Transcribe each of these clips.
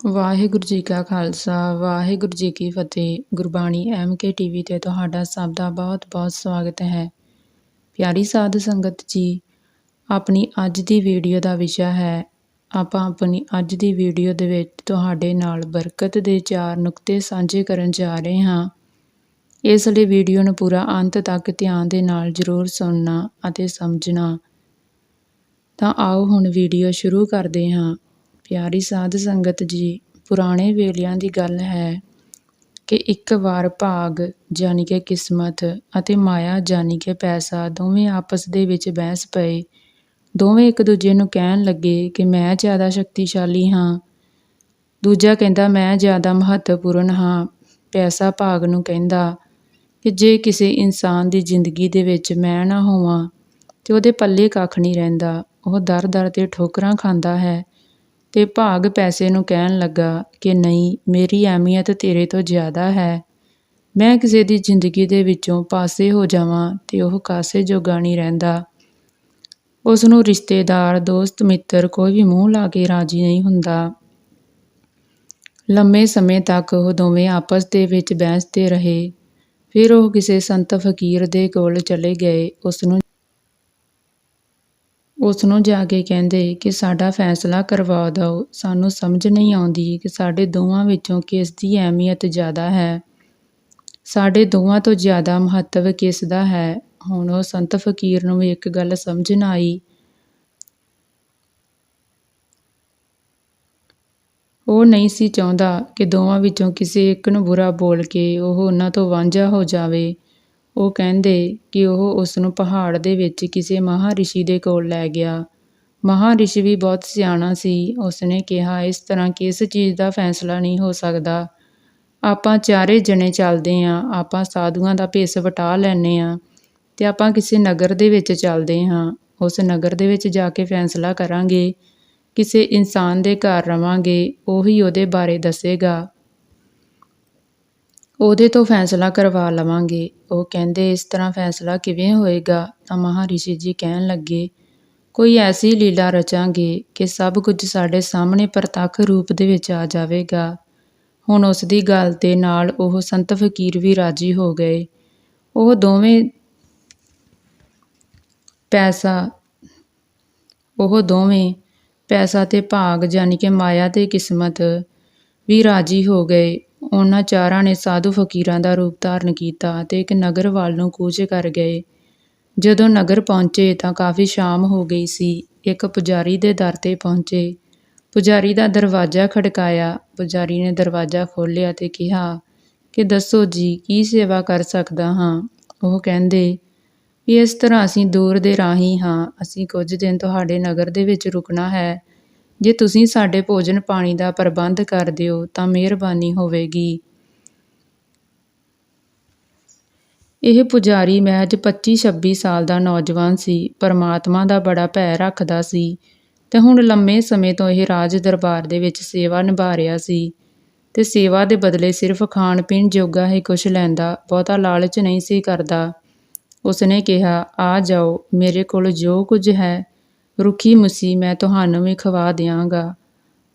ਵਾਹਿਗੁਰੂ ਜੀ ਕਾ ਖਾਲਸਾ, ਵਾਹਿਗੁਰੂ ਜੀ ਕੀ ਫਤਿਹ। Gurbani MK TV ਤੇ ਤੁਹਾਡਾ ਸਭ ਦਾ ਬਹੁਤ-ਬਹੁਤ ਸਵਾਗਤ ਹੈ। ਪਿਆਰੀ ਸਾਧ ਸੰਗਤ ਜੀ, ਆਪਣੀ ਅੱਜ ਦੀ ਵੀਡੀਓ ਦਾ ਵਿਸ਼ਾ ਹੈ, ਆਪਾਂ ਆਪਣੀ ਅੱਜ ਦੀ ਵੀਡੀਓ ਦੇ ਵਿੱਚ ਤੁਹਾਡੇ ਨਾਲ ਬਰਕਤ ਦੇ ਚਾਰ ਨੁਕਤੇ ਸਾਂਝੇ ਕਰਨ ਜਾ ਰਹੇ ਹਾਂ। ਇਸ ਲਈ ਵੀਡੀਓ ਨੂੰ ਪੂਰਾ ਅੰਤ ਤੱਕ ਧਿਆਨ ਦੇ ਨਾਲ ਜ਼ਰੂਰ ਸੁਣਨਾ ਅਤੇ ਸਮਝਣਾ। ਤਾਂ ਆਓ ਹੁਣ ਵੀਡੀਓ ਸ਼ੁਰੂ ਕਰਦੇ ਹਾਂ। ਪਿਆਰੀ ਸਾਧ ਸੰਗਤ ਜੀ, ਪੁਰਾਣੇ ਵੇਲਿਆਂ ਦੀ ਗੱਲ ਹੈ ਕਿ ਇੱਕ ਵਾਰ ਭਾਗ ਜਾਨੀ ਕਿ ਕਿਸਮਤ ਅਤੇ ਮਾਇਆ ਜਾਨੀ ਕਿ ਪੈਸਾ ਦੋਵੇਂ ਆਪਸ ਦੇ ਵਿੱਚ ਬਹਿਸ ਪਏ। ਦੋਵੇਂ ਇੱਕ ਦੂਜੇ ਨੂੰ ਕਹਿਣ ਲੱਗੇ ਕਿ ਮੈਂ ਜ਼ਿਆਦਾ ਸ਼ਕਤੀਸ਼ਾਲੀ ਹਾਂ। ਦੂਜਾ ਕਹਿੰਦਾ, ਮੈਂ ਜ਼ਿਆਦਾ ਮਹੱਤਵਪੂਰਨ ਹਾਂ। ਪੈਸਾ ਭਾਗ ਨੂੰ ਕਹਿੰਦਾ ਕਿ ਜੇ ਕਿਸੇ ਇਨਸਾਨ ਦੀ ਜ਼ਿੰਦਗੀ ਦੇ ਵਿੱਚ ਮੈਂ ਨਾ ਹੋਵਾਂ ਤੇ ਉਹਦੇ ਪੱਲੇ ਕੱਖ ਨਹੀਂ ਰਹਿੰਦਾ, ਉਹ ਦਰ-ਦਰ ਤੇ ਠੋਕਰਾਂ ਖਾਂਦਾ ਹੈ। ਤੇ ਭਾਗ ਪੈਸੇ ਨੂੰ ਕਹਿਣ ਲੱਗਾ ਕਿ ਨਹੀਂ, ਮੇਰੀ ਅਹਿਮੀਅਤ ਤੇਰੇ ਤੋਂ ਜ਼ਿਆਦਾ ਹੈ। ਮੈਂ ਕਿਸੇ ਦੀ ਜ਼ਿੰਦਗੀ ਦੇ ਵਿੱਚੋਂ ਪਾਸੇ ਹੋ ਜਾਵਾਂ ਤੇ ਉਹ ਕਾਸੇ ਜੋਗਾ ਨਹੀਂ ਰਹਿੰਦਾ। ਉਸ ਨੂੰ ਰਿਸ਼ਤੇਦਾਰ, ਦੋਸਤ, ਮਿੱਤਰ ਕੋਈ ਵੀ ਮੂੰਹ ਲਾ ਕੇ ਰਾਜੀ ਨਹੀਂ ਹੁੰਦਾ। ਲੰਮੇ ਸਮੇਂ ਤੱਕ ਉਹ ਦੋਵੇਂ ਆਪਸ ਦੇ ਵਿੱਚ ਬਹਿਸਦੇ ਰਹੇ। ਫਿਰ ਉਹ ਕਿਸੇ ਸੰਤ ਫਕੀਰ ਦੇ ਕੋਲ ਚਲੇ ਗਏ। ਉਸ ਨੂੰ ਉਸ ਨੂੰ ਜਾ ਕੇ ਕਹਿੰਦੇ ਕਿ ਸਾਡਾ ਫੈਸਲਾ ਕਰਵਾ ਦਿਓ। ਸਾਨੂੰ ਸਮਝ ਨਹੀਂ ਆਉਂਦੀ ਕਿ ਸਾਡੇ ਦੋਵਾਂ ਵਿੱਚੋਂ ਕਿਸ ਦੀ ਅਹਿਮੀਅਤ ਜ਼ਿਆਦਾ ਹੈ। ਸਾਡੇ ਦੋਵਾਂ ਤੋਂ ਜ਼ਿਆਦਾ ਮਹੱਤਵ ਕਿਸ ਦਾ ਹੈ? ਹੁਣ ਉਹ ਸੰਤ ਫਕੀਰ ਨੂੰ ਵੀ ਇੱਕ ਗੱਲ ਸਮਝ ਨਾ ਆਈ। ਉਹ ਨਹੀਂ ਸੀ ਚਾਹੁੰਦਾ ਕਿ ਦੋਵਾਂ ਵਿੱਚੋਂ ਕਿਸੇ ਇੱਕ ਨੂੰ ਬੁਰਾ ਬੋਲ ਕੇ ਉਹ ਉਹਨਾਂ ਤੋਂ ਵਾਂਝਾ ਹੋ ਜਾਵੇ। ਉਹ ਕਹਿੰਦੇ ਕਿ ਉਹ ਉਸ ਨੂੰ ਪਹਾੜ ਦੇ ਵਿੱਚ ਕਿਸੇ ਮਹਾਰਿਸ਼ੀ ਦੇ ਕੋਲ ਲੈ ਗਿਆ। ਮਹਾਰਿਸ਼ੀ ਵੀ ਬਹੁਤ ਸਿਆਣਾ ਸੀ। ਉਸ ਨੇ ਕਿਹਾ, ਇਸ ਤਰ੍ਹਾਂ ਕਿਸ ਚੀਜ਼ ਦਾ ਫੈਸਲਾ ਨਹੀਂ ਹੋ ਸਕਦਾ? ਆਪਾਂ ਚਾਰੇ ਜਣੇ ਚੱਲਦੇ ਆਂ। ਆਪਾਂ ਸਾਧੂਆਂ ਦਾ ਭੇਸ ਵਟਾ ਲੈਨੇ ਆਂ ਤੇ ਆਪਾਂ ਕਿਸੇ ਨਗਰ ਦੇ ਵਿੱਚ ਚੱਲਦੇ ਹਾਂ ਉਸ ਨਗਰ ਦੇ ਵਿੱਚ ਜਾ ਕੇ ਫੈਸਲਾ ਕਰਾਂਗੇ। ਕਿਸੇ ਇਨਸਾਨ ਦੇ ਘਰ ਰਵਾਂਗੇ। ਉਹੀ ਉਹਦੇ ਬਾਰੇ ਦੱਸੇਗਾ। ਉਹਦੇ ਤੋਂ ਫੈਸਲਾ ਕਰਵਾ ਲਵਾਂਗੇ। ਉਹ ਕਹਿੰਦੇ, ਇਸ ਤਰ੍ਹਾਂ ਫੈਸਲਾ ਕਿਵੇਂ ਹੋਏਗਾ? ਤਾਂ ਮਹਾਰਿਸ਼ੀ ਜੀ ਕਹਿਣ ਲੱਗੇ, ਕੋਈ ਐਸੀ ਲੀਲਾ ਰਚਾਂਗੇ ਕਿ ਸਭ ਕੁਝ ਸਾਡੇ ਸਾਹਮਣੇ ਪ੍ਰਤੱਖ ਰੂਪ ਦੇ ਵਿੱਚ ਆ ਜਾਵੇਗਾ। ਹੁਣ ਉਸ ਦੀ ਗੱਲ ਤੇ ਨਾਲ ਉਹ ਸੰਤ ਫਕੀਰ ਵੀ ਰਾਜੀ ਹੋ ਗਏ। ਉਹ ਦੋਵੇਂ ਪੈਸਾ, ਉਹ ਦੋਵੇਂ ਪੈਸਾ ਤੇ ਭਾਗ, ਯਾਨੀ ਕਿ ਮਾਇਆ ਤੇ ਕਿਸਮਤ ਵੀ ਰਾਜੀ ਹੋ ਗਏ। ਉਹਨਾਂ ਚਾਰਾਂ ਨੇ ਸਾਧੂ ਫਕੀਰਾਂ ਦਾ ਰੂਪ ਧਾਰਨ ਕੀਤਾ ਅਤੇ ਇੱਕ ਨਗਰ ਵੱਲ ਨੂੰ ਕੂਚ ਕਰ ਗਏ। ਜਦੋਂ ਨਗਰ ਪਹੁੰਚੇ ਤਾਂ ਕਾਫੀ ਸ਼ਾਮ ਹੋ ਗਈ ਸੀ। ਇੱਕ ਪੁਜਾਰੀ ਦੇ ਦਰ ਤੇ ਪਹੁੰਚੇ। ਪੁਜਾਰੀ ਦਾ ਦਰਵਾਜ਼ਾ ਖੜਕਾਇਆ। ਪੁਜਾਰੀ ਨੇ ਦਰਵਾਜ਼ਾ ਖੋਲ੍ਹਿਆ ਤੇ ਕਿਹਾ, ਕਿ ਦੱਸੋ ਜੀ, ਕੀ ਸੇਵਾ ਕਰ ਸਕਦਾ ਹਾਂ? ਉਹ ਕਹਿੰਦੇ, ਇਸ ਤਰ੍ਹਾਂ ਅਸੀਂ ਦੂਰ ਦੇ ਰਾਹੀ ਹਾਂ। ਅਸੀਂ ਕੁਝ ਦਿਨ ਤੁਹਾਡੇ ਨਗਰ ਦੇ ਵਿੱਚ ਰੁਕਣਾ ਹੈ। ਜੇ ਤੁਸੀਂ ਸਾਡੇ ਭੋਜਨ ਪਾਣੀ ਦਾ ਪ੍ਰਬੰਧ ਕਰ ਦਿਓ, ਤਾਂ ਮਿਹਰਬਾਨੀ ਹੋਵੇਗੀ। ਇਹ ਪੁਜਾਰੀ ਮਹਿਜ 25-26 ਸਾਲ ਦਾ ਨੌਜਵਾਨ ਸੀ, ਪਰਮਾਤਮਾ ਦਾ ਬੜਾ ਭੈ ਰੱਖਦਾ ਸੀ ਤੇ ਹੁਣ ਲੰਮੇ ਸਮੇਂ ਤੋਂ ਇਹ ਰਾਜ ਦਰਬਾਰ ਦੇ ਵਿੱਚ ਸੇਵਾ ਨਿਭਾ ਰਿਹਾ ਸੀ ਤੇ ਸੇਵਾ ਦੇ ਬਦਲੇ ਸਿਰਫ ਖਾਣ ਪੀਣ ਜੋਗਾ ਹੀ ਕੁਝ ਲੈਂਦਾ, ਬਹੁਤਾ ਲਾਲਚ ਨਹੀਂ ਸੀ ਕਰਦਾ। ਉਸਨੇ ਕਿਹਾ, ਆ ਜਾਓ, ਮੇਰੇ ਕੋਲ ਜੋ ਕੁਝ ਹੈ ਰੁੱਖੀ ਮੁਸੀ ਮੈਂ ਤੁਹਾਨੂੰ ਵੀ ਖਵਾ ਦਿਆਂਗਾ।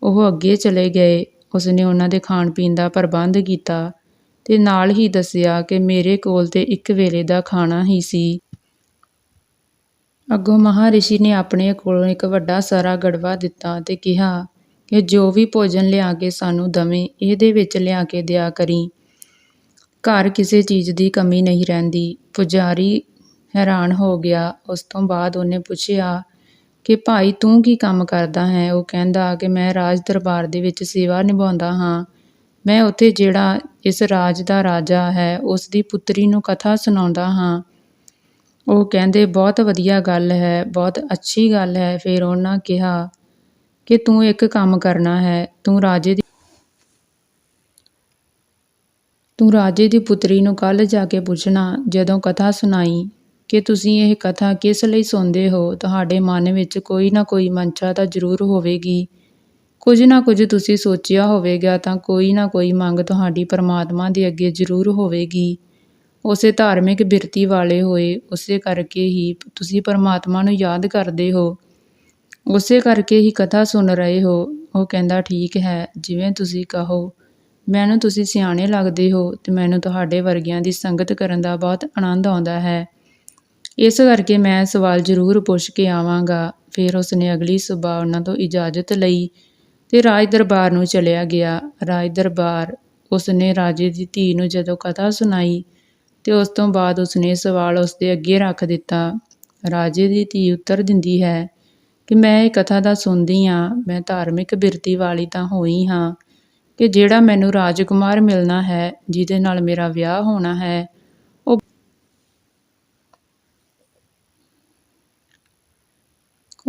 ਉਹ ਅੱਗੇ ਚਲੇ ਗਏ। ਉਸਨੇ ਉਹਨਾਂ ਦੇ ਖਾਣ ਪੀਣ ਦਾ ਪ੍ਰਬੰਧ ਕੀਤਾ ਤੇ ਨਾਲ ਹੀ ਦੱਸਿਆ ਕਿ ਮੇਰੇ ਕੋਲ ਤੇ ਇੱਕ ਵੇਲੇ ਦਾ ਖਾਣਾ ਹੀ ਸੀ। ਅੱਗੋਂ ਮਹਾਰਿਸ਼ੀ ਨੇ ਆਪਣੇ ਕੋਲੋਂ ਇੱਕ ਵੱਡਾ ਸਾਰਾ ਗੜਵਾ ਦਿੱਤਾ ਤੇ ਕਿਹਾ ਕਿ ਜੋ ਵੀ ਭੋਜਨ ਲਿਆ ਕੇ ਸਾਨੂੰ ਦਵੇਂ, ਇਹਦੇ ਵਿੱਚ ਲਿਆ ਕੇ ਦਿਆ ਕਰੀ। ਘਰ ਕਿਸੇ ਚੀਜ਼ ਦੀ ਕਮੀ ਨਹੀਂ ਰਹਿੰਦੀ। ਪੁਜਾਰੀ ਹੈਰਾਨ ਹੋ ਗਿਆ। ਉਸ ਤੋਂ ਬਾਅਦ ਉਹਨੇ ਪੁੱਛਿਆ ਕਿ ਭਾਈ ਤੂੰ ਕੀ ਕੰਮ ਕਰਦਾ ਹੈ? ਉਹ ਕਹਿੰਦਾ ਕਿ ਮੈਂ ਰਾਜ ਦਰਬਾਰ ਦੇ ਵਿੱਚ ਸੇਵਾ ਨਿਭਾਉਂਦਾ ਹਾਂ। ਮੈਂ ਉੱਥੇ ਜਿਹੜਾ ਇਸ ਰਾਜ ਦਾ ਰਾਜਾ ਹੈ, ਉਸ ਦੀ ਪੁੱਤਰੀ ਨੂੰ ਕਥਾ ਸੁਣਾਉਂਦਾ ਹਾਂ। ਉਹ ਕਹਿੰਦੇ, ਬਹੁਤ ਵਧੀਆ ਗੱਲ ਹੈ, ਬਹੁਤ ਅੱਛੀ ਗੱਲ ਹੈ। ਫਿਰ ਉਹਨਾਂ ਕਿਹਾ ਕਿ, ਤੂੰ ਇੱਕ ਕੰਮ ਕਰਨਾ ਹੈ, ਤੂੰ ਰਾਜੇ ਦੀ ਤੂੰ ਰਾਜੇ ਦੀ ਪੁੱਤਰੀ ਨੂੰ ਕੱਲ ਜਾ ਕੇ ਪੁੱਛਣਾ, ਜਦੋਂ ਕਥਾ ਸੁਣਾਈ। ਕਿ ਤੁਸੀਂ ਇਹ ਕਥਾ ਕਿਸ ਲਈ ਸੁਣਦੇ ਹੋ? ਤੁਹਾਡੇ ਮਨ ਵਿੱਚ ਕੋਈ ਨਾ ਕੋਈ ਮਨਸ਼ਾ ਤਾਂ ਜ਼ਰੂਰ ਹੋਵੇਗੀ। ਕੁਝ ਨਾ ਕੁਝ ਤੁਸੀਂ ਸੋਚਿਆ ਹੋਵੇਗਾ ਤਾਂ ਕੋਈ ਨਾ ਕੋਈ ਮੰਗ ਤੁਹਾਡੀ ਪਰਮਾਤਮਾ ਦੇ ਅੱਗੇ ਜ਼ਰੂਰ ਹੋਵੇਗੀ। ਉਸੇ ਧਾਰਮਿਕ ਬਿਰਤੀ ਵਾਲੇ ਹੋਏ, ਉਸੇ ਕਰਕੇ ਹੀ ਤੁਸੀਂ ਪਰਮਾਤਮਾ ਨੂੰ ਯਾਦ ਕਰਦੇ ਹੋ। ਉਸੇ ਕਰਕੇ ਹੀ ਕਥਾ ਸੁਣ ਰਹੇ ਹੋ। ਉਹ ਕਹਿੰਦਾ, ਠੀਕ ਹੈ, ਜਿਵੇਂ ਤੁਸੀਂ ਕਹੋ। ਮੈਨੂੰ ਤੁਸੀਂ ਸਿਆਣੇ ਲੱਗਦੇ ਹੋ ਤੇ ਮੈਨੂੰ ਤੁਹਾਡੇ ਵਰਗਿਆਂ ਦੀ ਸੰਗਤ ਕਰਨ ਦਾ ਬਹੁਤ ਆਨੰਦ ਆਉਂਦਾ ਹੈ। ਇਸ ਕਰਕੇ ਮੈਂ ਸਵਾਲ ਜ਼ਰੂਰ ਪੁੱਛ ਕੇ ਆਵਾਂਗਾ। ਫਿਰ ਉਸਨੇ ਅਗਲੀ ਸਵੇਰ ਉਹਨਾਂ ਤੋਂ ਇਜਾਜ਼ਤ ਲਈ ਤੇ ਰਾਜ ਦਰਬਾਰ ਨੂੰ ਚਲਿਆ ਗਿਆ। ਰਾਜ ਦਰਬਾਰ ਉਸਨੇ ਰਾਜੇ ਦੀ ਧੀ ਨੂੰ ਜਦੋਂ ਕਥਾ ਸੁਣਾਈ ਤੇ ਉਸ ਤੋਂ ਬਾਅਦ ਉਸਨੇ ਸਵਾਲ ਉਸਦੇ ਅੱਗੇ ਰੱਖ ਦਿੱਤਾ। ਰਾਜੇ ਦੀ ਧੀ ਉੱਤਰ ਦਿੰਦੀ ਹੈ ਕਿ ਮੈਂ ਇਹ ਕਥਾ ਦਾ ਸੁਣਦੀ ਹਾਂ, ਮੈਂ ਧਾਰਮਿਕ ਬਿਰਤੀ ਵਾਲੀ ਤਾਂ ਹੋਈ ਹਾਂ ਕਿ ਜਿਹੜਾ ਮੈਨੂੰ ਰਾਜਕੁਮਾਰ ਮਿਲਣਾ ਹੈ, ਜਿਹਦੇ ਨਾਲ ਮੇਰਾ ਵਿਆਹ ਹੋਣਾ ਹੈ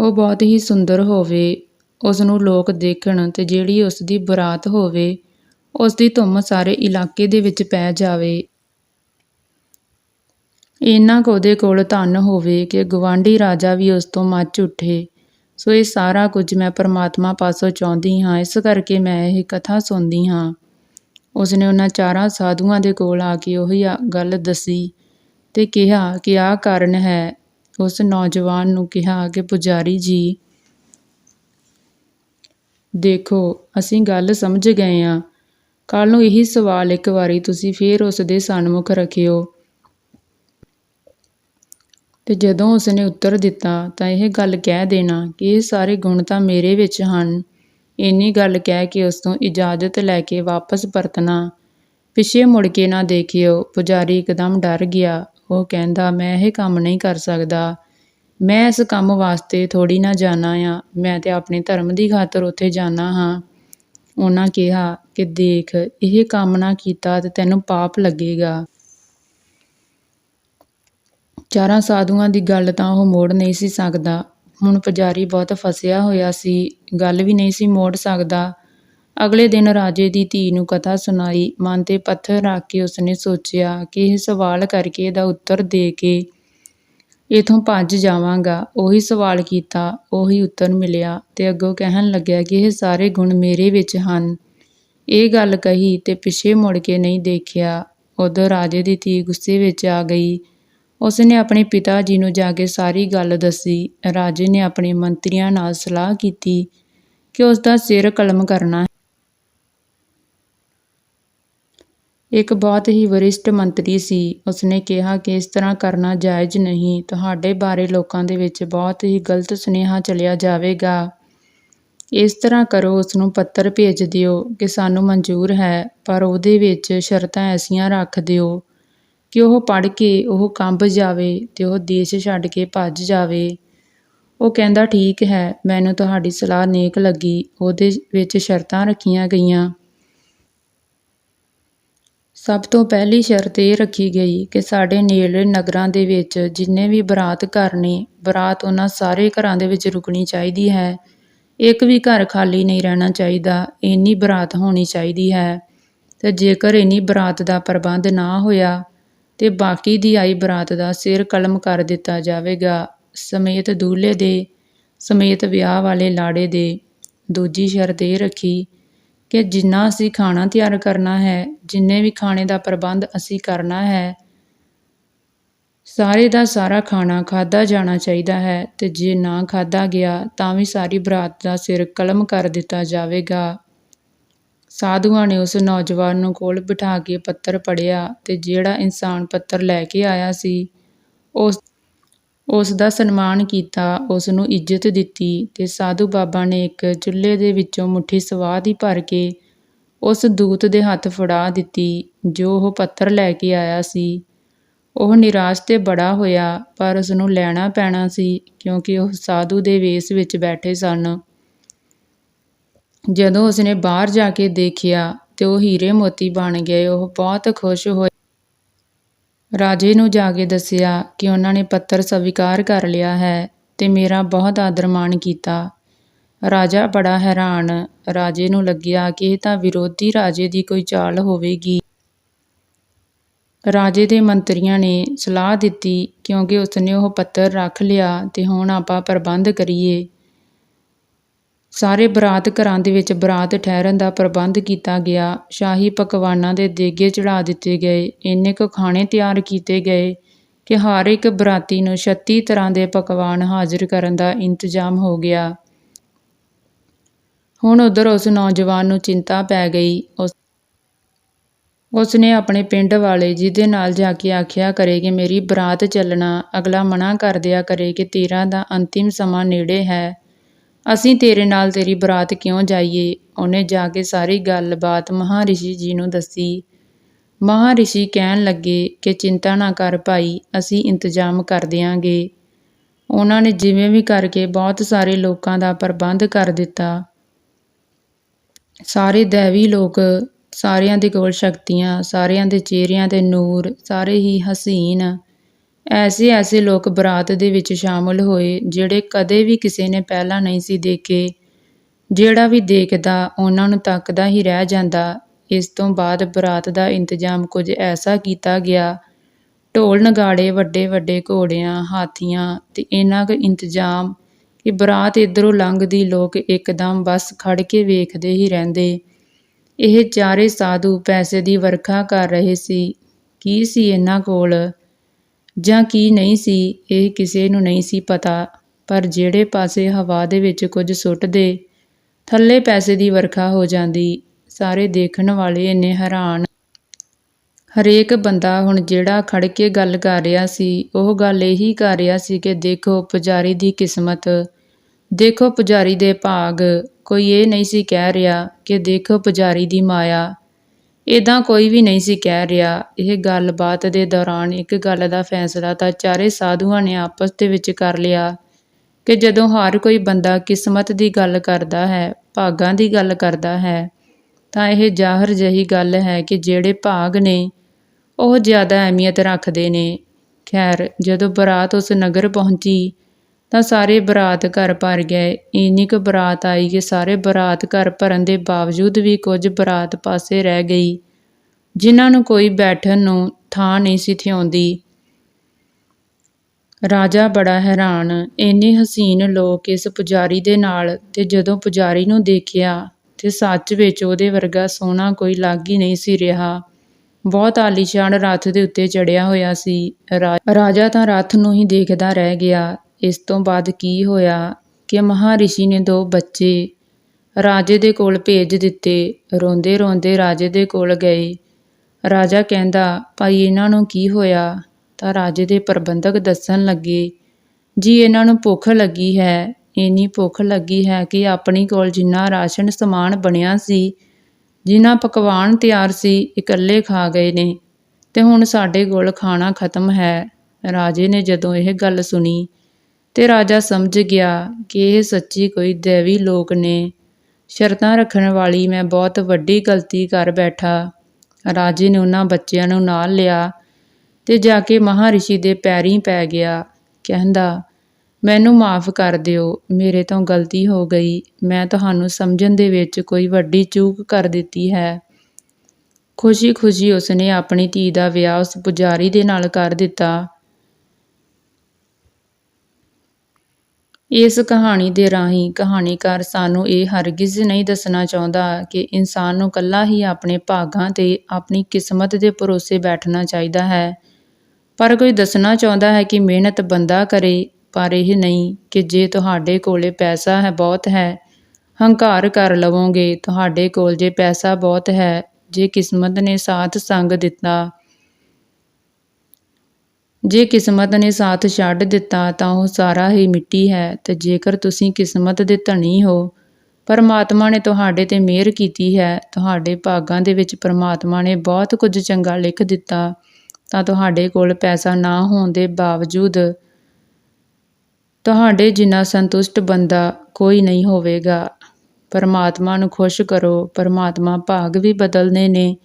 ਉਹ ਬਹੁਤ ਹੀ ਸੁੰਦਰ ਹੋਵੇ ਉਸ ਨੂੰ ਲੋਕ ਦੇਖਣ ਤੇ ਜਿਹੜੀ ਉਸ ਦੀ ਬਰਾਤ ਹੋਵੇ ਉਸ ਦੀ ਧੁੰਮ ਸਾਰੇ ਇਲਾਕੇ ਦੇ ਵਿੱਚ ਪੈ ਜਾਵੇ। ਇੰਨਾ ਕੁ ਉਹਦੇ ਕੋਲ ਧਨ ਹੋਵੇ ਕਿ ਗਵਾਂਢੀ ਰਾਜਾ ਵੀ ਉਸ ਤੋਂ ਮੱਚ ਉੱਠੇ। ਸੋ ਇਹ ਸਾਰਾ ਕੁਝ ਮੈਂ ਪਰਮਾਤਮਾ ਪਾਸੋਂ ਚਾਹੁੰਦੀ ਹਾਂ, ਇਸ ਕਰਕੇ ਮੈਂ ਇਹ ਕਥਾ ਸੁਣਦੀ ਹਾਂ। ਉਸਨੇ ਉਹਨਾਂ ਚਾਰਾਂ ਸਾਧੂਆਂ ਦੇ ਕੋਲ ਆ ਕੇ ਉਹੀ ਆ- ਗੱਲ ਦੱਸੀ ਤੇ ਕਿਹਾ ਕਿ ਆਹ ਕਾਰਨ ਹੈ ਉਸ ਨੌਜਵਾਨ ਨੂੰ ਕਿਹਾ ਕਿ, ਪੁਜਾਰੀ ਜੀ, ਦੇਖੋ, ਅਸੀਂ ਗੱਲ ਸਮਝ ਗਏ ਆ। ਕੱਲ ਨੂੰ ਇਹੀ ਸਵਾਲ ਇੱਕ ਵਾਰੀ ਤੁਸੀਂ ਫੇਰ ਉਸ ਦੇ ਸਨਮੁਖ ਰੱਖਿਓ। ਤੇ ਜਦੋਂ ਉਸਨੇ ਉੱਤਰ ਦਿੱਤਾ, ਤਾਂ ਇਹ ਗੱਲ ਕਹਿ ਦੇਣਾ ਕਿ ਇਹ ਸਾਰੇ ਗੁਣ ਤਾਂ ਮੇਰੇ ਵਿੱਚ ਹਨ। ਇੰਨੀ ਗੱਲ ਕਹਿ ਕੇ ਉਸ ਤੋਂ ਇਜਾਜ਼ਤ ਲੈ ਕੇ ਵਾਪਸ ਪਰਤਣਾ। ਪਿੱਛੇ ਮੁੜ ਕੇ ਨਾ ਦੇਖਿਓ, ਪੁਜਾਰੀ ਇੱਕਦਮ ਡਰ ਗਿਆ। ਉਹ ਕਹਿੰਦਾ, ਮੈਂ ਇਹ ਕੰਮ ਨਹੀਂ ਕਰ ਸਕਦਾ। ਮੈਂ ਇਸ ਕੰਮ ਵਾਸਤੇ ਥੋੜੀ ਨਾ ਜਾਣਾ ਆ। ਮੈਂ ਤੇ ਆਪਣੇ ਧਰਮ ਦੀ ਖਾਤਰ ਉੱਥੇ ਜਾਣਾ ਹਾਂ। ਉਹਨਾਂ ਕਿਹਾ ਕਿ, ਦੇਖ, ਇਹ ਕੰਮ ਨਾ ਕੀਤਾ ਤੇ ਤੈਨੂੰ ਪਾਪ ਲੱਗੇਗਾ। ਚਾਰਾਂ ਸਾਧੂਆਂ ਦੀ ਗੱਲ ਤਾਂ ਉਹ ਮੋੜ ਨਹੀਂ ਸੀ ਸਕਦਾ। ਹੁਣ ਪੁਜਾਰੀ ਬਹੁਤ ਫਸਿਆ ਹੋਇਆ ਸੀ। ਗੱਲ ਵੀ ਨਹੀਂ ਸੀ ਮੋੜ ਸਕਦਾ। ਅਗਲੇ ਦਿਨ ਰਾਜੇ ਦੀ ਧੀ ਨੂੰ ਕਥਾ ਸੁਣਾਈ। ਮਨ ਤੇ ਪੱਥਰ ਰੱਖ ਕੇ ਉਸਨੇ ਸੋਚਿਆ ਕਿ ਇਹ ਸਵਾਲ ਕਰਕੇ ਇਹਦਾ ਉੱਤਰ ਦੇ ਕੇ ਇੱਥੋਂ ਭੱਜ ਜਾਵਾਂਗਾ। ਉਹੀ ਸਵਾਲ ਕੀਤਾ, ਉਹੀ ਉੱਤਰ ਮਿਲਿਆ ਤੇ ਅੱਗੋਂ ਕਹਿਣ ਲੱਗਿਆ ਕਿ ਇਹ ਸਾਰੇ ਗੁਣ ਮੇਰੇ ਵਿੱਚ ਹਨ। ਇਹ ਗੱਲ ਕਹੀ ਤੇ ਪਿੱਛੇ ਮੁੜ ਕੇ ਨਹੀਂ ਦੇਖਿਆ। ਉਦੋਂ ਰਾਜੇ ਦੀ ਧੀ ਗੁੱਸੇ ਵਿੱਚ ਆ ਗਈ। ਉਸਨੇ ਆਪਣੇ ਪਿਤਾ ਜੀ ਨੂੰ ਜਾ ਕੇ ਸਾਰੀ ਗੱਲ ਦੱਸੀ। ਰਾਜੇ ਨੇ ਆਪਣੇ ਮੰਤਰੀਆਂ ਨਾਲ ਸਲਾਹ ਕੀਤੀ ਕਿ ਉਸਦਾ ਸਿਰ ਕਲਮ ਕਰਨਾ ਇੱਕ ਬਹੁਤ ਹੀ ਵਰਿਸ਼ਟ ਮੰਤਰੀ ਸੀ। ਉਸਨੇ ਕਿਹਾ ਕਿ ਇਸ ਤਰ੍ਹਾਂ ਕਰਨਾ ਜਾਇਜ਼ ਨਹੀਂ। ਤੁਹਾਡੇ ਬਾਰੇ ਲੋਕਾਂ ਦੇ ਵਿੱਚ ਬਹੁਤ ਹੀ ਗਲਤ ਸੁਨੇਹਾ ਚਲਿਆ ਜਾਵੇਗਾ। ਇਸ ਤਰ੍ਹਾਂ ਕਰੋ ਉਸ ਨੂੰ ਪੱਤਰ ਭੇਜ ਦਿਓ ਕਿ ਸਾਨੂੰ ਮਨਜ਼ੂਰ ਹੈ, ਪਰ ਉਹਦੇ ਵਿੱਚ ਸ਼ਰਤਾਂ ਐਸੀਆਂ ਰੱਖ ਦਿਓ ਕਿ ਉਹ ਪੜ੍ਹ ਕੇ ਉਹ ਕੰਬ ਜਾਵੇ ਤੇ ਉਹ ਦੇਸ਼ ਛੱਡ ਕੇ ਭੱਜ ਜਾਵੇ। ਉਹ ਕਹਿੰਦਾ, ਠੀਕ ਹੈ, ਮੈਨੂੰ ਤੁਹਾਡੀ ਸਲਾਹ ਨੇਕ ਲੱਗੀ। ਉਹਦੇ ਵਿੱਚ ਸ਼ਰਤਾਂ ਰੱਖੀਆਂ ਗਈਆਂ। ਸਭ ਤੋਂ ਪਹਿਲੀ ਸ਼ਰਤ ਇਹ ਰੱਖੀ ਗਈ ਕਿ ਸਾਡੇ ਨੇੜਲੇ ਨਗਰਾਂ ਦੇ ਵਿੱਚ ਜਿੰਨੇ ਵੀ ਬਰਾਤ ਘਰ ਨੇ, ਬਰਾਤ ਉਹਨਾਂ ਸਾਰੇ ਘਰਾਂ ਦੇ ਵਿੱਚ ਰੁਕਣੀ ਚਾਹੀਦੀ ਹੈ। ਇੱਕ ਵੀ ਘਰ ਖਾਲੀ ਨਹੀਂ ਰਹਿਣਾ ਚਾਹੀਦਾ, ਇੰਨੀ ਬਰਾਤ ਹੋਣੀ ਚਾਹੀਦੀ ਹੈ। ਤੇ ਜੇਕਰ ਇੰਨੀ ਬਰਾਤ ਦਾ ਪ੍ਰਬੰਧ ਨਾ ਹੋਇਆ, ਤੇ ਬਾਕੀ ਦੀ ਆਈ ਬਰਾਤ ਦਾ ਸਿਰ ਕਲਮ ਕਰ ਦਿੱਤਾ ਜਾਵੇਗਾ। ਸਮੇਤ ਦੂਲੇ ਦੇ, ਸਮੇਤ ਵਿਆਹ ਵਾਲੇ ਲਾੜੇ ਦੇ। ਦੂਜੀ ਸ਼ਰਤ ਇਹ ਰੱਖੀ ਕਿ ਜਿੰਨਾ ਅਸੀਂ ਖਾਣਾ ਤਿਆਰ ਕਰਨਾ ਹੈ, ਜਿੰਨੇ ਵੀ ਖਾਣੇ ਦਾ ਪ੍ਰਬੰਧ ਅਸੀਂ ਕਰਨਾ ਹੈ, ਸਾਰੇ ਦਾ ਸਾਰਾ ਖਾਣਾ ਖਾਦਾ ਜਾਣਾ ਚਾਹੀਦਾ ਹੈ ਤੇ ਜੇ ਨਾ ਖਾਦਾ ਗਿਆ ਤਾਂ ਵੀ ਸਾਰੀ ਬਰਾਤ ਦਾ ਸਿਰ ਕਲਮ ਕਰ ਦਿੱਤਾ ਜਾਵੇਗਾ। ਸਾਧੂਆਂ ਨੇ ਉਸ ਨੌਜਵਾਨ ਨੂੰ ਕੋਲ ਬਿਠਾ ਕੇ ਪੱਤਰ ਪੜਿਆ ਤੇ ਜਿਹੜਾ ਇਨਸਾਨ ਪੱਤਰ ਲੈ ਕੇ ਆਇਆ ਸੀ, ਉਸ ਉਸ ਦਾ ਸਨਮਾਨ ਕੀਤਾ ਉਸ ਨੂੰ ਇੱਜ਼ਤ ਦਿੱਤੀ ਤੇ ਸਾਧੂ ਬਾਬਾ ਨੇ ਇੱਕ ਚੁੱਲ੍ਹੇ ਦੇ ਵਿੱਚੋਂ ਮੁੱਠੀ ਸਵਾਹ ਦੀ ਭਰ ਕੇ ਉਸ ਦੂਤ ਦੇ ਹੱਥ ਫੜਾ ਦਿੱਤੀ, ਜੋ ਉਹ ਪੱਤਰ ਲੈ ਕੇ ਆਇਆ ਸੀ। ਉਹ ਨਿਰਾਸ਼ ਤੇ ਬੜਾ ਹੋਇਆ, ਪਰ ਉਸ ਨੂੰ ਲੈਣਾ ਪੈਣਾ ਸੀ, ਕਿਉਂਕਿ ਉਹ ਸਾਧੂ ਦੇ ਵੇਸ ਵਿੱਚ ਬੈਠੇ ਸਨ। ਜਦੋਂ ਉਸਨੇ ਬਾਹਰ ਜਾ ਕੇ ਦੇਖਿਆ ਤੇ ਉਹ ਹੀਰੇ ਮੋਤੀ ਬਣ ਗਏ, ਉਹ ਬਹੁਤ ਖੁਸ਼ ਹੋਏ। ਰਾਜੇ ਨੂੰ ਜਾ ਕੇ ਦੱਸਿਆ ਕਿ ਉਹਨਾਂ ਨੇ ਪੱਤਰ ਸਵੀਕਾਰ ਕਰ ਲਿਆ ਹੈ ਤੇ ਮੇਰਾ ਬਹੁਤ ਆਦਰ ਮਾਣ ਕੀਤਾ। ਰਾਜਾ ਬੜਾ ਹੈਰਾਨ। ਰਾਜੇ ਨੂੰ ਲੱਗਿਆ ਕਿ ਇਹ ਤਾਂ ਵਿਰੋਧੀ ਰਾਜੇ ਦੀ ਕੋਈ ਚਾਲ ਹੋਵੇਗੀ। ਰਾਜੇ ਦੇ ਮੰਤਰੀਆਂ ਨੇ ਸਲਾਹ ਦਿੱਤੀ, ਕਿਉਂਕਿ ਉਸਨੇ ਉਹ ਪੱਤਰ ਰੱਖ ਲਿਆ ਤੇ ਹੁਣ ਆਪਾਂ ਪ੍ਰਬੰਧ ਕਰੀਏ। ਸਾਰੇ ਬਰਾਤ ਘਰਾਂ ਦੇ ਵਿੱਚ ਬਰਾਤ ਠਹਿਰਨ ਦਾ ਪ੍ਰਬੰਧ ਕੀਤਾ ਗਿਆ। ਸ਼ਾਹੀ ਪਕਵਾਨਾਂ ਦੇ ਦੇਗੇ ਚੜਾ ਦਿੱਤੇ ਗਏ। ਇੰਨੇ ਕੁ ਖਾਣੇ ਤਿਆਰ ਕੀਤੇ ਗਏ ਕਿ ਹਰ ਇੱਕ ਬਰਾਤੀ ਨੂੰ 36 ਤਰ੍ਹਾਂ ਦੇ ਪਕਵਾਨ ਹਾਜ਼ਰ ਕਰਨ ਦਾ ਇੰਤਜ਼ਾਮ ਹੋ ਗਿਆ। ਹੁਣ ਉਧਰ ਉਸ ਨੌਜਵਾਨ ਨੂੰ ਚਿੰਤਾ ਪੈ ਗਈ। ਉਸ ਨੇ ਆਪਣੇ ਪਿੰਡ ਵਾਲੇ ਜਿਹਦੇ ਨਾਲ ਜਾ ਕੇ ਆਖਿਆ ਕਰੇ ਕਿ ਮੇਰੀ ਬਰਾਤ ਚੱਲਣਾ, ਅਗਲਾ ਮਨਾ ਕਰ ਦਿਆ ਕਰੇ ਕਿ ਤੇਰਾ ਦਾ ਅੰਤਿਮ ਸਮਾਂ ਨੇੜੇ ਹੈ। ਅਸੀਂ ਤੇਰੇ ਨਾਲ ਤੇਰੀ ਬਰਾਤ ਕਿਉਂ ਜਾਈਏ? ਉਹਨੇ ਜਾ ਕੇ ਸਾਰੀ ਗੱਲਬਾਤ ਮਹਾਰਿਸ਼ੀ ਜੀ ਨੂੰ ਦੱਸੀ। ਮਹਾਰਿਸ਼ੀ ਕਹਿਣ ਲੱਗੇ ਕਿ ਚਿੰਤਾ ਨਾ ਕਰ ਭਾਈ, ਅਸੀਂ ਇੰਤਜ਼ਾਮ ਕਰ ਦਿਆਂਗੇ। ਉਹਨਾਂ ਨੇ ਜਿਵੇਂ ਵੀ ਕਰਕੇ ਬਹੁਤ ਸਾਰੇ ਲੋਕਾਂ ਦਾ ਪ੍ਰਬੰਧ ਕਰ ਦਿੱਤਾ। ਸਾਰੇ ਦੇਵੀ ਲੋਕ ਸਾਰਿਆਂ ਦੇ ਕੋਲ ਸ਼ਕਤੀਆਂ, ਸਾਰਿਆਂ ਦੇ ਚਿਹਰਿਆਂ ਤੇ ਨੂਰ, ਸਾਰੇ ਹੀ ਹਸੀਨ। ਐਸੇ ਐਸੇ ਲੋਕ ਬਰਾਤ ਦੇ ਵਿੱਚ ਸ਼ਾਮਲ ਹੋਏ ਜਿਹੜੇ ਕਦੇ ਵੀ ਕਿਸੇ ਨੇ ਪਹਿਲਾਂ ਨਹੀਂ ਸੀ ਦੇਖੇ। ਜਿਹੜਾ ਵੀ ਦੇਖਦਾ, ਉਹਨਾਂ ਨੂੰ ਤੱਕਦਾ ਹੀ ਰਹਿ ਜਾਂਦਾ। ਇਸ ਤੋਂ ਬਾਅਦ ਬਰਾਤ ਦਾ ਇੰਤਜ਼ਾਮ ਕੁਝ ਐਸਾ ਕੀਤਾ ਗਿਆ। ਢੋਲ ਨਗਾੜੇ ਵੱਡੇ ਵੱਡੇ ਘੋੜਿਆਂ, ਹਾਥੀਆਂ ਤੇ ਇਹਨਾਂ ਕੁ ਇੰਤਜ਼ਾਮ ਕਿ ਬਰਾਤ ਇਧਰੋਂ ਲੰਘਦੀ ਲੋਕ ਇੱਕਦਮ ਬਸ ਖੜ ਕੇ ਵੇਖਦੇ ਹੀ ਰਹਿੰਦੇ। ਇਹ ਚਾਰੇ ਸਾਧੂ ਪੈਸੇ ਦੀ ਵਰਖਾ ਕਰ ਰਹੇ ਸੀ। ਕੀ ਸੀ ਇਹਨਾਂ ਕੋਲ? ਜਾਂ ਕੀ ਨਹੀਂ ਸੀ, ਇਹ ਕਿਸੇ ਨੂੰ ਨਹੀਂ ਸੀ ਪਤਾ। ਪਰ ਜਿਹੜੇ ਪਾਸੇ ਹਵਾ ਦੇ ਵਿੱਚ ਕੁਝ ਸੁੱਟਦੇ, ਥੱਲੇ ਪੈਸੇ ਦੀ ਵਰਖਾ ਹੋ ਜਾਂਦੀ, ਸਾਰੇ ਦੇਖਣ ਵਾਲੇ ਇੰਨੇ ਹੈਰਾਨ। ਹਰੇਕ ਬੰਦਾ ਹੁਣ ਜਿਹੜਾ ਖੜ ਕੇ ਗੱਲ ਕਰ ਰਿਹਾ ਸੀ, ਉਹ ਗੱਲ ਇਹੀ ਕਰ ਰਿਹਾ ਸੀ ਕਿ ਦੇਖੋ ਪੁਜਾਰੀ ਦੀ ਕਿਸਮਤ। ਦੇਖੋ ਪੁਜਾਰੀ ਦੇ ਭਾਗ, ਕੋਈ ਇਹ ਨਹੀਂ ਸੀ ਕਹਿ ਰਿਹਾ ਕਿ ਦੇਖੋ ਪੁਜਾਰੀ ਦੀ ਮਾਇਆ। ਇੱਦਾਂ ਕੋਈ ਵੀ ਨਹੀਂ ਸੀ ਕਹਿ ਰਿਹਾ। ਇਹ ਗੱਲਬਾਤ ਦੇ ਦੌਰਾਨ ਇੱਕ ਗੱਲ ਦਾ ਫੈਸਲਾ ਤਾਂ ਚਾਰੇ ਸਾਧੂਆਂ ਨੇ ਆਪਸ ਦੇ ਵਿੱਚ ਕਰ ਲਿਆ ਕਿ ਜਦੋਂ ਹਰ ਕੋਈ ਬੰਦਾ ਕਿਸਮਤ ਦੀ ਗੱਲ ਕਰਦਾ ਹੈ, ਭਾਗਾਂ ਦੀ ਗੱਲ ਕਰਦਾ ਹੈ, ਤਾਂ ਇਹ ਜ਼ਾਹਰ ਜਹੀ ਗੱਲ ਹੈ ਕਿ ਜਿਹੜੇ ਭਾਗ ਨੇ, ਉਹ ਜ਼ਿਆਦਾ ਅਹਿਮੀਅਤ ਰੱਖਦੇ ਨੇ। ਖੈਰ, ਜਦੋਂ ਬਰਾਤ ਉਸ ਨਗਰ ਪਹੁੰਚੀ ਤਾਂ ਸਾਰੇ ਬਰਾਤ ਘਰ ਭਰ ਗਏ। ਇੰਨੀ ਕੁ ਬਰਾਤ ਆਈ ਕਿ ਸਾਰੇ ਬਰਾਤ ਘਰ ਭਰਨ ਦੇ ਬਾਵਜੂਦ ਵੀ ਕੁਝ ਬਰਾਤ ਪਾਸੇ ਰਹਿ ਗਈ। ਜਿਨ੍ਹਾਂ ਨੂੰ ਕੋਈ ਬੈਠਣ ਨੂੰ ਥਾਂ ਨਹੀਂ ਸੀ ਥਿਆਉਂਦੀ ਰਾਜਾ ਬੜਾ ਹੈਰਾਨ। ਇੰਨੇ ਹਸੀਨ ਲੋਕ ਇਸ ਪੁਜਾਰੀ ਦੇ ਨਾਲ ਤੇ ਜਦੋਂ ਪੁਜਾਰੀ ਨੂੰ ਦੇਖਿਆ ਤੇ ਸੱਚ ਵਿੱਚ ਉਹਦੇ ਵਰਗਾ ਸੋਹਣਾ ਕੋਈ ਲੱਗ ਹੀ ਨਹੀਂ ਸੀ ਰਿਹਾ। ਬਹੁਤ ਆਲੀਸ਼ਾਨ ਰੱਥ ਦੇ ਉੱਤੇ ਚੜਿਆ ਹੋਇਆ ਸੀ। ਰਾਜਾ ਤਾਂ ਰੱਥ ਨੂੰ ਹੀ ਦੇਖਦਾ ਰਹਿ ਗਿਆ। ਇਸ ਤੋਂ ਬਾਅਦ ਕੀ ਹੋਇਆ ਕਿ ਮਹਾਰਿਸ਼ੀ ਨੇ ਦੋ ਬੱਚੇ ਰਾਜੇ ਦੇ ਕੋਲ ਭੇਜ ਦਿੱਤੇ। ਰੋਂਦੇ ਰੋਂਦੇ ਰਾਜੇ ਦੇ ਕੋਲ ਗਏ। ਰਾਜਾ ਕਹਿੰਦਾ, ਭਾਈ, ਇਹਨਾਂ ਨੂੰ ਕੀ ਹੋਇਆ? ਤਾਂ ਰਾਜੇ ਦੇ ਪ੍ਰਬੰਧਕ ਦੱਸਣ ਲੱਗੇ, ਜੀ, ਇਹਨਾਂ ਨੂੰ ਭੁੱਖ ਲੱਗੀ ਹੈ। ਇੰਨੀ ਭੁੱਖ ਲੱਗੀ ਹੈ ਕਿ ਆਪਣੀ ਕੋਲ ਜਿੰਨਾ ਰਾਸ਼ਨ ਸਮਾਨ ਬਣਿਆ ਸੀ, ਜਿੰਨਾ ਪਕਵਾਨ ਤਿਆਰ ਸੀ, ਇਕੱਲੇ ਖਾ ਗਏ ਨੇ। ਤੇ ਹੁਣ ਸਾਡੇ ਕੋਲ ਖਾਣਾ ਖਤਮ ਹੈ। ਰਾਜੇ ਨੇ ਜਦੋਂ ਇਹ ਗੱਲ ਸੁਣੀ ਤੇ ਰਾਜਾ ਸਮਝ ਗਿਆ ਕਿ ਇਹ ਸੱਚੀ ਕੋਈ ਦੇਵੀ ਲੋਕ ਨੇ। ਸ਼ਰਤਾਂ ਰੱਖਣ ਵਾਲੀ ਮੈਂ ਬਹੁਤ ਵੱਡੀ ਗਲਤੀ ਕਰ ਬੈਠਾ। ਰਾਜੇ ਨੇ ਉਹਨਾਂ ਬੱਚਿਆਂ ਨੂੰ ਨਾਲ ਲਿਆ ਤੇ ਜਾ ਕੇ ਮਹਾਰਿਸ਼ੀ ਦੇ ਪੈਰੀਂ ਪੈ ਗਿਆ। ਕਹਿੰਦਾ, ਮੈਨੂੰ ਮਾਫ ਕਰ ਦਿਓ, ਮੇਰੇ ਤੋਂ ਗਲਤੀ ਹੋ ਗਈ। ਮੈਂ ਤੁਹਾਨੂੰ ਸਮਝਣ ਦੇ ਵਿੱਚ ਕੋਈ ਵੱਡੀ ਚੂਕ ਕਰ ਦਿੱਤੀ ਹੈ। ਖੁਸ਼ੀ-ਖੁਸ਼ੀ ਉਸਨੇ ਆਪਣੀ ਧੀ ਦਾ ਵਿਆਹ ਉਸ ਪੁਜਾਰੀ ਦੇ ਨਾਲ ਕਰ ਦਿੱਤਾ। ਇਸ ਕਹਾਣੀ ਦੇ ਰਾਹੀਂ ਕਹਾਣੀਕਾਰ ਸਾਨੂੰ ਇਹ ਹਰਗਿਜ਼ ਨਹੀਂ ਦੱਸਣਾ ਚਾਹੁੰਦਾ ਕਿ ਇਨਸਾਨ ਨੂੰ ਕੱਲਾ ਹੀ ਆਪਣੇ ਭਾਗਾਂ ਤੇ ਆਪਣੀ ਕਿਸਮਤ ਦੇ ਭਰੋਸੇ ਬੈਠਣਾ ਚਾਹੀਦਾ ਹੈ। ਪਰ ਕੋਈ ਦੱਸਣਾ ਚਾਹੁੰਦਾ ਹੈ ਕਿ ਮਿਹਨਤ ਬੰਦਾ ਕਰੇ, ਪਰ ਇਹ ਨਹੀਂ ਕਿ ਜੇ ਤੁਹਾਡੇ ਕੋਲੇ ਪੈਸਾ ਹੈ, ਬਹੁਤ ਹੈ। ਹੰਕਾਰ ਕਰ ਲਵੋਗੇ, ਤੁਹਾਡੇ ਕੋਲ ਜੇ ਪੈਸਾ ਬਹੁਤ ਹੈ, ਜੇ ਕਿਸਮਤ ਨੇ ਸਾਥ ਸੰਗ ਦਿੱਤਾ ਜੇ ਕਿਸਮਤ ਨੇ ਸਾਥ ਛੱਡ ਦਿੱਤਾ ਤਾਂ ਉਹ ਸਾਰਾ ਹੀ ਮਿੱਟੀ ਹੈ ਤੇ ਜੇਕਰ ਤੁਸੀਂ ਕਿਸਮਤ ਦੇ ਧਣੀ ਹੋ, ਪਰਮਾਤਮਾ ਨੇ ਤੁਹਾਡੇ ਤੇ ਮਿਹਰ ਕੀਤੀ ਹੈ, ਤੁਹਾਡੇ ਭਾਗਾਂ ਦੇ ਵਿੱਚ ਪਰਮਾਤਮਾ ਨੇ ਬਹੁਤ ਕੁਝ ਚੰਗਾ ਲਿਖ ਦਿੱਤਾ, ਤਾਂ ਤੁਹਾਡੇ ਕੋਲ ਪੈਸਾ ਨਾ ਹੋਣ ਦੇ ਬਾਵਜੂਦ ਤੁਹਾਡੇ ਜਿੰਨਾ ਸੰਤੁਸ਼ਟ ਬੰਦਾ ਕੋਈ ਨਹੀਂ ਹੋਵੇਗਾ। ਪਰਮਾਤਮਾ ਨੂੰ ਖੁਸ਼ ਕਰੋ, ਪਰਮਾਤਮਾ ਭਾਗ ਵੀ ਬਦਲਨੇ ਨੇ।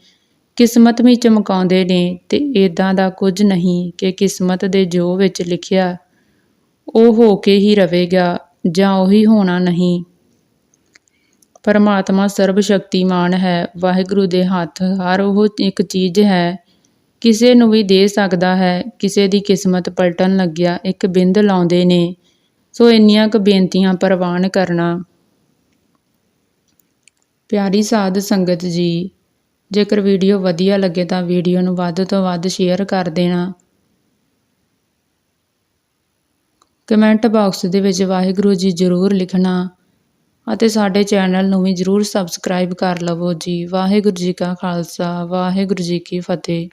ਕਿਸਮਤ ਵੀ ਚਮਕਾਉਂਦੇ ਨੇ ਤੇ ਇਦਾਂ ਦਾ ਕੁਝ ਨਹੀਂ ਕਿ ਕਿਸਮਤ ਦੇ ਜੋ ਵਿੱਚ ਲਿਖਿਆ ਉਹ ਹੋ ਕੇ ਹੀ ਰਵੇਗਾ ਜਾਂ ਉਹੀ ਹੋਣਾ ਨਹੀਂ। ਪਰਮਾਤਮਾ ਸਰਬ ਸ਼ਕਤੀਮਾਨ ਹੈ, ਵਾਹਿਗੁਰੂ ਦੇ ਹੱਥ ਹਰ ਉਹ ਇੱਕ ਚੀਜ਼ ਹੈ। ਕਿਸੇ ਨੂੰ ਵੀ ਦੇ ਸਕਦਾ ਹੈ, ਕਿਸੇ ਦੀ ਕਿਸਮਤ ਪਲਟਣ ਲੱਗਿਆ ਇੱਕ ਬਿੰਦ ਲਾਉਂਦੇ ਨੇ। ਸੋ ਇੰਨੀਆਂ ਕੁ ਬੇਨਤੀਆਂ ਪ੍ਰਵਾਨ ਕਰਨਾ। ਪਿਆਰੀ ਸਾਧ ਸੰਗਤ ਜੀ ਜੇਕਰ ਵੀਡੀਓ ਵਧੀਆ ਲੱਗੇ ਤਾਂ ਵੀਡੀਓ ਨੂੰ ਵੱਧ ਤੋਂ ਵੱਧ ਸ਼ੇਅਰ ਕਰ ਦੇਣਾ। ਕਮੈਂਟ ਬਾਕਸ ਦੇ ਵਿੱਚ ਵਾਹਿਗੁਰੂ ਜੀ ਜ਼ਰੂਰ ਲਿਖਣਾ ਅਤੇ ਸਾਡੇ ਚੈਨਲ ਨੂੰ ਵੀ ਜਰੂਰ ਸਬਸਕ੍ਰਾਈਬ ਕਰ ਲਵੋ ਜੀ। ਵਾਹਿਗੁਰੂ ਜੀ ਕਾ ਖਾਲਸਾ, ਵਾਹਿਗੁਰੂ ਜੀ ਕੀ ਫਤਿਹ।